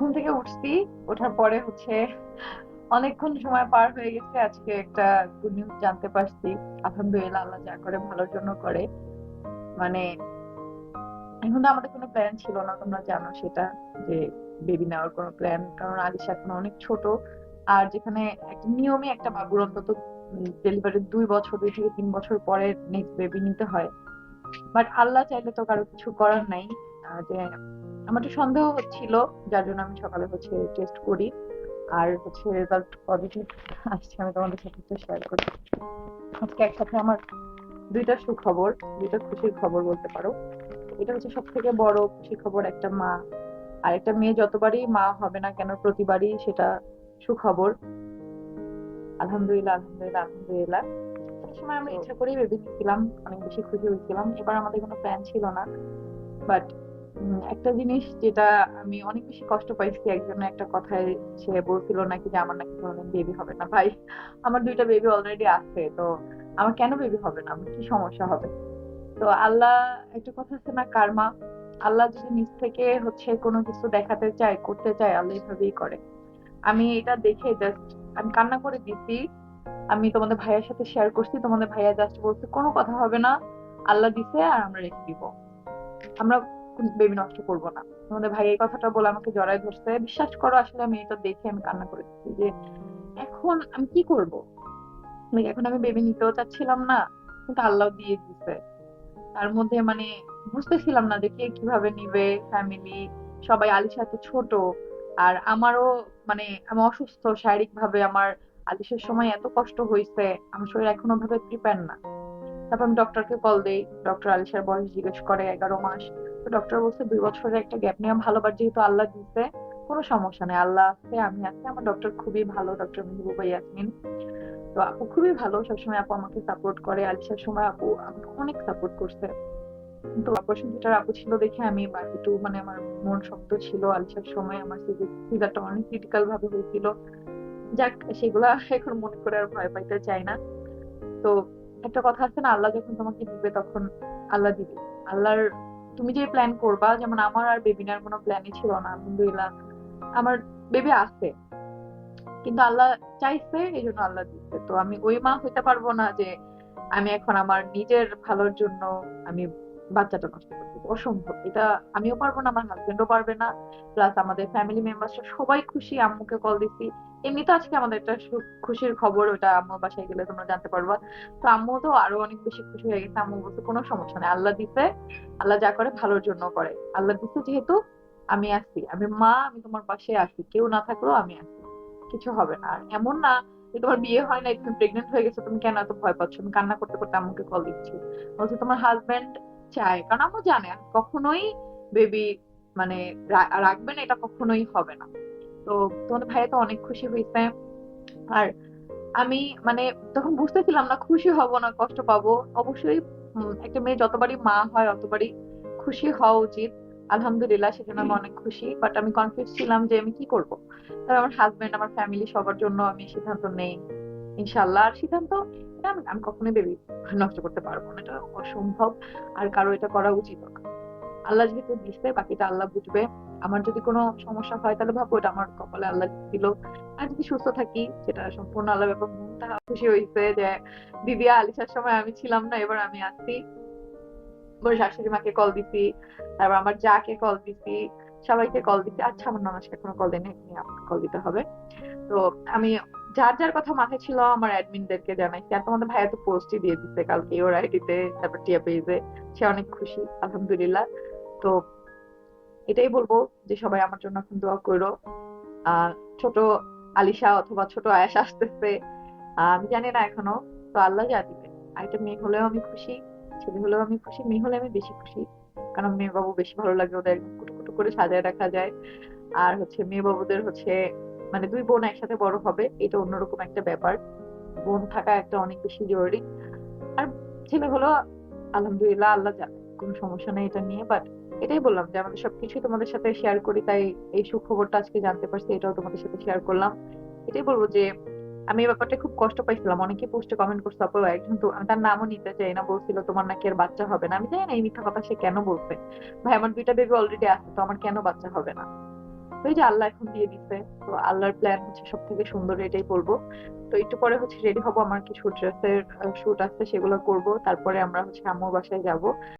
ঘুম থেকে উঠছি, ওঠার পরে হচ্ছে অনেকক্ষণ সময় পার হয়ে গেছে, আজকে একটা গুড নিউজ জানতে পারছি। আলহামদুলিল্লাহ আল্লাহ যা করে ভালোর জন্য করে। মানে এখন তো আমাদের কোনো প্ল্যান ছিল না, তোমরা জানো সেটা, যে বেবি নেওয়ার কোনো প্ল্যান কারণ আলিশা এখন অনেক ছোট। আর যেখানে একটা নিয়মে একটা বাবুর অন্তত ডেলিভারির দুই বছর দুই থেকে তিন বছর পরে বেবি নিতে হয়। বাট আল্লাহ চাইলে তো কারও কিছু করার নাই। যে আমার একটু সন্দেহ হচ্ছিল, যার জন্য আমি সকালে হচ্ছে টেস্ট করি। আর হচ্ছে রেজাল্ট পজিটিভ আসছে, আমি তোমাদের সাথে একটু শেয়ার করি। আজকে একসাথে আমার দুইটা সুখবর, দুইটা খুশির খবর বলতে পারো। এটা হচ্ছে সব থেকে বড় খুশি খবর, একটা মা। আর একটা মেয়ে যতবারই মা হবে না কেন, প্রতিবারই সেটা সুখবর। আলহামদুলিল্লাহ আলহামদুলিল্লাহ আলহামদুলিল্লাহ। সময় আমরা ইচ্ছা করেই ভেবে নিয়েছিলাম অনেক বেশি খুশি হয়েছিলাম। এবার আমাদের কোনো প্ল্যান ছিল না। বাট একটা জিনিস যেটা আমি অনেক বেশি কষ্ট পাইছি একজনের একটা কথায় সে বলছিল নাকি যে আমার নাকি কোনোদিন বেবি হবে না। ভাই, আমার দুইটা বেবি অলরেডি আছে, তো আমার কেন বেবি হবে না? আমার কি সমস্যা হবে? তো আল্লাহ, একটা কথা আছে না, কার্মা। আল্লাহ যদি নিজ থেকে হচ্ছে কোনো কিছু দেখাতে চায়, করতে চায়, আল্লাহ এইভাবেই করে। আমি এটা দেখে জাস্ট আমি কান্না করে দিছি। আমি তোমাদের ভাইয়ের সাথে শেয়ার করছি, তোমাদের ভাইয়া জাস্ট বলছে, কোনো কথা হবে না। আল্লাহ দিছে আর আমরা রেখে দিব। আমরা বেবি নষ্ট করব না। তোমাদের ভাই এই কথাটা বলে আমাকে জড়াই ধরছে। বিশ্বাস করো, আসলে আমি এটা দেখে আমি কান্না করে দিচ্ছি যে, এখন আমি কি করব? এখন আমি বেবি নিতেও চাচ্ছিলাম না, কিন্তু আল্লাহ দিয়ে দিছে। তার মধ্যে মানে বুঝতেছিলাম না যে কে কীভাবে নিবে ফ্যামিলি সবাই আলিশা তো ছোট, আর আমারও মানে আমি অসুস্থ শারীরিক ভাবে আমার আলিশের সময় এত কষ্ট হয়েছে আমার শরীর এখনও ভাবে প্রিপেয়ার না। তারপর আমি ডক্টরকে কল দেই। ডক্টর আলিশার বয়স জিজ্ঞেস করে, এগারো মাস। তো ডক্টর বলছে, দুই বছরের একটা গ্যাপ নেওয়া ভালো বাট যেহেতু আল্লাহ দিচ্ছে কোনো সমস্যা নেই। আল্লাহ আছে, আমি আছি। আমার ডক্টর খুবই ভালো ডক্টর মেহবুবা ইয়াসমিন। তো আপু খুবই ভালো। সবসময় আপু আমাকে সাপোর্ট করে। আলিশার সময় আপু আমাকে অনেক সাপোর্ট করছে। তো অপারেশন থিয়েটার আপু ছিল দেখে আমি একটু মানে আমার মন শক্ত ছিল আলিশার সময়। আমার সিজারটা অনেক ক্রিটিক্যাল ভাবে হয়েছিল। যাক, সেগুলা এখন মনে করে আর ভয় পাইতে চাই না। তো একটা কথা আছে না, আল্লাহ যখন তোমাকে দিবে তখন আল্লাহ দিবে। আল্লাহর, তুমি যে প্ল্যান করবা, যেমন আমার আর বেবিনার কোনো প্ল্যানই ছিল না, আলহামদুলিল্লাহ। আমার বেবি আছে, কিন্তু আল্লাহ চাইছে এই জন্য আল্লাহ দিচ্ছে। তো আমি ওই মা হইতে পারব না যে, আমি এখন আমার নিজের ভালোর জন্য আমি বাচ্চাটা নষ্ট করতে অসম্ভব। এটা আমিও পারব না, আমার হাজবেন্ডও পারবে না। প্লাস আমাদের ফ্যামিলি মেম্বারসরা সবাই খুশি, আম্মুকে কল দিছি এমনি তো আজকে আমাদের একটা খুশির খবর, ওটা আম্মুর বাসায় গেলে তোমরা জানতে পারবা। তো আম্মু তো আরও অনেক বেশি খুশি হয়ে গেছে। আম্মু বলছে, কোনো সমস্যা নেই। আল্লাহ দিছে, আল্লাহ যা করে ভালোর জন্য করে। আল্লাহ দিছে যেহেতু, আমি আছি। আমি মা, আমি তোমার পাশে আছি। কেউ না থাকলেও আমি আছি। কিছু হবে না। আর এমন না যে তোমার বিয়ে হয় না তুমি প্রেগনেন্ট হয়ে গেছো, তুমি কেন এত ভয় পাচ্ছ? আমি কান্না করতে করতে আম্মুকে কল দিচ্ছি। বলছে, তোমার হাজবেন্ড চায় কারণ আম্মু জানে কখনোই বেবি মানে রা- রাখবে না এটা কখনোই হবে না। তো তোমাদের ভাইয়া তো অনেক খুশি হয়েছে। আর আমি মানে তখন বুঝতেছিলাম না খুশি হব না কষ্ট পাবো। অবশ্যই একটা মেয়ে যতবারই মা হয় অতবারই খুশি হওয়া উচিত। আলহামদুলিল্লাহ সেজন্য আমি অনেক খুশি। বাট আমি কনফিউজ ছিলাম যে আমি কি করব? তবে আমার হাজবেন্ড আমার ফ্যামিলি সবার জন্য আমি সিদ্ধান্ত নেই। ইনশাল্লাহ আর সিদ্ধান্ত আমি কখনোই বেবি নষ্ট করতে পারব না। এটা অসম্ভব আর কারও এটা করা উচিত আল্লাহ যেহেতু দিচ্ছে বাকিটা আল্লাহ বুঝবে। আমার যদি কোনো সমস্যা হয়, তাহলে ভাবো এটা আমার কপালে আল্লাহ দিল। আর যদি সুস্থ থাকি সেটা সম্পূর্ণ আল্লাহ ব্যাপার মনটা খুশি হয়েছে যে দিদি আলিশার সময় আমি ছিলাম না, এবার আমি আসছি আমার শাশুড়ি মাকে কল দিছি, তারপর আমার যাকে কল দিছি, সবাইকে কল দিছি। আচ্ছা আমার ননাসকে কোনো কল দেয়নি কল দিতে হবে। তো আমি যার যার কথা মাথায় ছিল আমার অ্যাডমিনদেরকে জানাইছি আর তোমাদের ভাইয়া তো পোস্টই দিয়ে দিচ্ছে কালকে ওর আইডিতে তারপর টিয়া পেজে। সে অনেক খুশি, আলহামদুলিল্লাহ। তো এটাই বলব যে সবাই আমার জন্য এখন দোয়া করো। ছোট আলিশা অথবা ছোট আয়াস আসতেছে। আমি জানি না এখনও, তো আল্লাহ যা দিবে। আর একটা মেয়ে হলেও আমি খুশি, ছেলে হলেও আমি খুশি, মেয়ে হলে আমি বেশি খুশি। কারণ মেয়ে বাবু বেশি ভালো লাগে ওদের কুটু কুটু করে সাজায় রাখা যায়। আর হচ্ছে মেয়ে বাবুদের হচ্ছে মানে দুই বোন একসাথে বড় হবে, এটা অন্যরকম একটা ব্যাপার। বোন থাকা একটা অনেক বেশি জরুরি। আর ছেলে হলো, আলহামদুলিল্লাহ আল্লাহ জানে, কোনো সমস্যা নেই এটা নিয়ে বাট এটাই বললাম যে আমাদের সবকিছুই তোমাদের সাথে শেয়ার করি, তাই এই সুখবরটা আজকে জানতে পারছি, এটাও তোমাদের সাথে শেয়ার করলাম। এটাই বলব যে আমি এই ব্যাপারটা খুব কষ্ট পাইছিলাম। অনেকে পোস্টে কমেন্ট করছে আপু একজন তো, আমি তার নামও নিতে চাই না, বলছিল তোমার নাকি আর বাচ্চা হবে না। আমি জানি না এই মিথ্যা কথা সে কেন বলছে ভাই, আমার দুইটা বেবি অলরেডি আছে, তো আমার কেন বাচ্চা হবে না? তো এই যে আল্লাহ এখন দিয়ে দিছে, তো আল্লাহর প্ল্যান হচ্ছে সব থেকে সুন্দর এটাই করব তো একটু পরে হচ্ছে রেডি হব, আমার কিছু ড্রেসের শুট আছে, সেগুলো করব। তারপরে আমরা হচ্ছে আম্মুর বাসায় যাব।